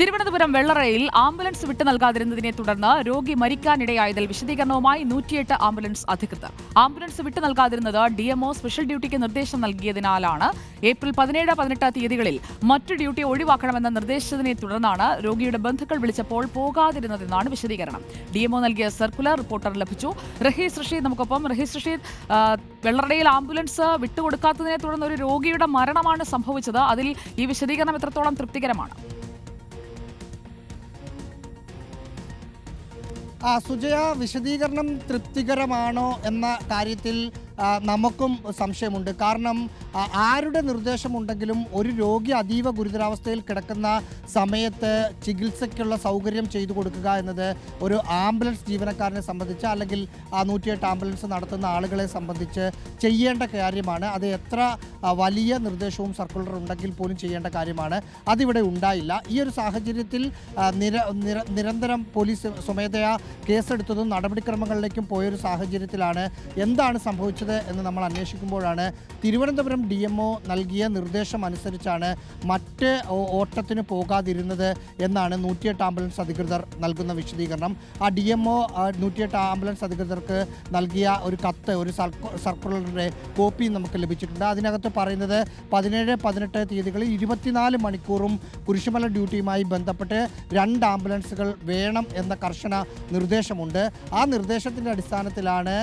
Thiruvananthapuram വെള്ളറയിൽ ambulance വിട്ടു നൽകാതിരുന്നതിനെ തുടർന്ന് രോഗി മരിക്കാനിടയായതിൽ വിശദീകരണവുമായി നൂറ്റിയെട്ട് ആംബുലൻസ് അധികൃതർ. ആംബുലൻസ് വിട്ടു നൽകാതിരുന്നത് ഡിഎംഒ സ്പെഷ്യൽ ഡ്യൂട്ടിക്ക് നിർദ്ദേശം നൽകിയതിനാലാണ്. ഏപ്രിൽ പതിനേഴ് പതിനെട്ട് തീയതികളിൽ മറ്റു ഡ്യൂട്ടി ഒഴിവാക്കണമെന്ന നിർദ്ദേശത്തിനെ തുടർന്നാണ് രോഗിയുടെ ബന്ധുക്കൾ വിളിച്ചപ്പോൾ പോകാതിരുന്നതെന്നാണ് വിശദീകരണം. ഡിഎംഒ നൽകിയ സർക്കുലർ റിപ്പോർട്ടർ ലഭിച്ചു. റഹീസ് റഷീദ് നമുക്കൊപ്പം. റഹീസ് റഷീദ് വെള്ളറയിൽ ആംബുലൻസ് വിട്ടുകൊടുക്കാത്തതിനെ തുടർന്ന് ഒരു രോഗിയുടെ മരണമാണ് സംഭവിച്ചത്. അതിൽ ഈ വിശദീകരണം എത്രത്തോളം തൃപ്തികരമാണ്? ആ, സുജയ വിശദീകരണം തൃപ്തികരമാണോ എന്ന കാര്യത്തിൽ നമുക്കും സംശയമുണ്ട്. കാരണം ആരുടെ നിർദ്ദേശമുണ്ടെങ്കിലും ഒരു രോഗി അതീവ ഗുരുതരാവസ്ഥയിൽ കിടക്കുന്ന സമയത്ത് ചികിത്സയ്ക്കുള്ള സൗകര്യം ചെയ്തു കൊടുക്കുക എന്നത് ഒരു ആംബുലൻസ് ജീവനക്കാരനെ സംബന്ധിച്ച് അല്ലെങ്കിൽ ആ നൂറ്റിയെട്ട് ആംബുലൻസ് നടത്തുന്ന ആളുകളെ സംബന്ധിച്ച് ചെയ്യേണ്ട കാര്യമാണ്. അത് എത്ര വലിയ നിർദ്ദേശവും സർക്കുലർ ഉണ്ടെങ്കിൽ പോലും ചെയ്യേണ്ട കാര്യമാണ്. അതിവിടെ ഉണ്ടായില്ല. ഈ ഒരു സാഹചര്യത്തിൽ നിര നിര- നിരന്തരം പോലീസ് സ്വമേധയാ കേസെടുത്തതും നടപടിക്രമങ്ങളിലേക്കും പോയൊരു സാഹചര്യത്തിലാണ് എന്താണ് സംഭവിച്ചത് എന്ന് നമ്മൾ അന്വേഷിക്കുമ്പോഴാണ് തിരുവനന്തപുരം ഡി നൽകിയ നിർദ്ദേശം അനുസരിച്ചാണ് മറ്റ് ഓട്ടത്തിന് പോകാതിരുന്നത് എന്നാണ് നൂറ്റിയെട്ട് ആംബുലൻസ് അധികൃതർ നൽകുന്ന വിശദീകരണം. ആ ഡി എം ഒ നൂറ്റിയെട്ട് ആംബുലൻസ് അധികൃതർക്ക് നൽകിയ ഒരു കത്ത് ഒരു സർക്കു- സർക്കുലറിന്റെ കോപ്പി നമുക്ക് ലഭിച്ചിട്ടുണ്ട്. അതിനകത്ത് പറയുന്നത് പതിനേഴ് പതിനെട്ട് തീയതികളിൽ ഇരുപത്തിനാല് മണിക്കൂറും കുരിശുമല ഡ്യൂട്ടിയുമായി ബന്ധപ്പെട്ട് രണ്ട് ആംബുലൻസുകൾ വേണം എന്ന കർശന നിർദ്ദേശമുണ്ട്. ആ നിർദ്ദേശത്തിന്റെ അടിസ്ഥാനത്തിലാണ്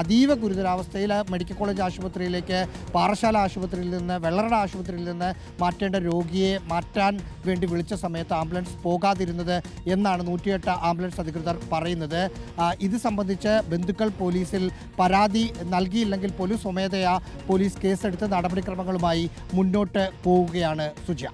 അതീവ ഗുരുതരാവസ്ഥയിൽ മെഡിക്കൽ കോളേജ് ആശുപത്രിയിലേക്ക് പാറശാല ആശുപത്രിയിൽ നിന്ന് വെള്ളറട ആശുപത്രിയിൽ നിന്ന് മാറ്റേണ്ട രോഗിയെ മാറ്റാൻ വേണ്ടി വിളിച്ച സമയത്ത് ആംബുലൻസ് പോകാതിരുന്നത് എന്നാണ് നൂറ്റിയെട്ട് ആംബുലൻസ് അധികൃതർ പറയുന്നത്. ഇത് സംബന്ധിച്ച് ബന്ധുക്കൾ പോലീസിൽ പരാതി നൽകിയില്ലെങ്കിൽ പോലും സ്വമേധയാ പോലീസ് കേസെടുത്ത് നടപടിക്രമങ്ങളുമായി മുന്നോട്ട് പോവുകയാണ് സുജ.